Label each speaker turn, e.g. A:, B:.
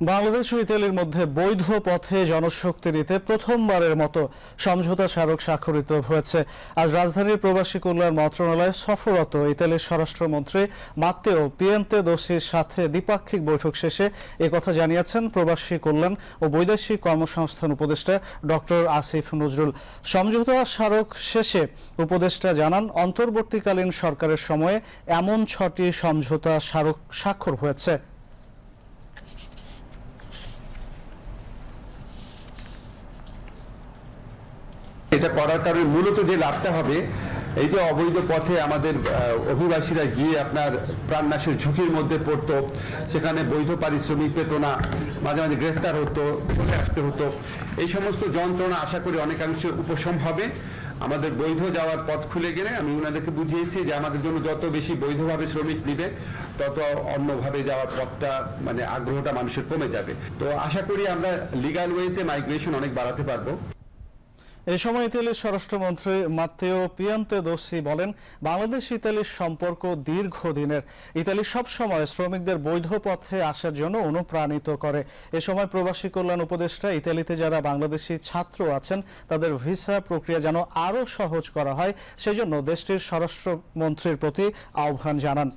A: বাংলাদেশ ও ইতালির মধ্যে বৈধ পথে জনশক্তি দিতে প্রথমবারের মতো সমঝোতা স্মারক স্বাক্ষরিত হয়েছে। আজ রাজধানীর প্রবাসী কল্যাণ মন্ত্রণালয়ে সফররত ইতালির স্বরাষ্ট্রমন্ত্রী মাত্তেও পিয়েন্তে দোষীর সাথে দ্বিপাক্ষিক বৈঠক শেষে একথা জানিয়েছেন প্রবাসী কল্যাণ ও বৈদেশিক কর্মসংস্থান উপদেষ্টা ডক্টর আসিফ নজরুল। সমঝোতা স্মারক শেষে উপদেষ্টা জানান, অন্তর্বর্তীকালীন সরকারের সময়ে এমন ছটি সমঝোতা স্মারক স্বাক্ষর হয়েছে।
B: এটা করার কারণে মূলত যে লাভটা হবে, এই যে অবৈধ পথে আমাদের অভিবাসীরা গিয়ে আপনার প্রাণনাশের ঝুঁকির মধ্যে পড়তো, সেখানে বৈধ পারিশ্রমিক পেত না, মাঝে মাঝে গ্রেফতার হতো, চলে আসতে হতো, এই সমস্ত যন্ত্রণা আশা করি অনেকাংশে উপশম হবে। আমাদের বৈধ যাওয়ার পথ খুলে গেলে আমি ওনাদেরকে বুঝিয়েছি যে আমাদের জন্য যত বেশি বৈধভাবে শ্রমিক নিবে, তত অন্যভাবে যাওয়ার পথটা মানে আগ্রহটা মানুষের কমে যাবে। তো আশা করি আমরা লিগাল ওয়েতে মাইগ্রেশন অনেক বাড়াতে পারব।
A: এ সময় ইতালির স্বরাষ্ট্রমন্ত্রী মাত্তেও পিয়ান্তে দোসি বলেন, বাংলাদেশ ইতালির সম্পর্ক দীর্ঘদিনের। ইতালি সব সময় শ্রমিকদের বৈধ পথে আসার জন্য অনুপ্রাণিত করে। এ সময় প্রবাসী কল্যাণ উপদেষ্টা ইতালিতে যারা বাংলাদেশি ছাত্র আছেন, তাদের ভিসা প্রক্রিয়া যেন আরও সহজ করা হয়, সেজন্য দেশটির স্বরাষ্ট্রমন্ত্রীর প্রতি আহ্বান জানান।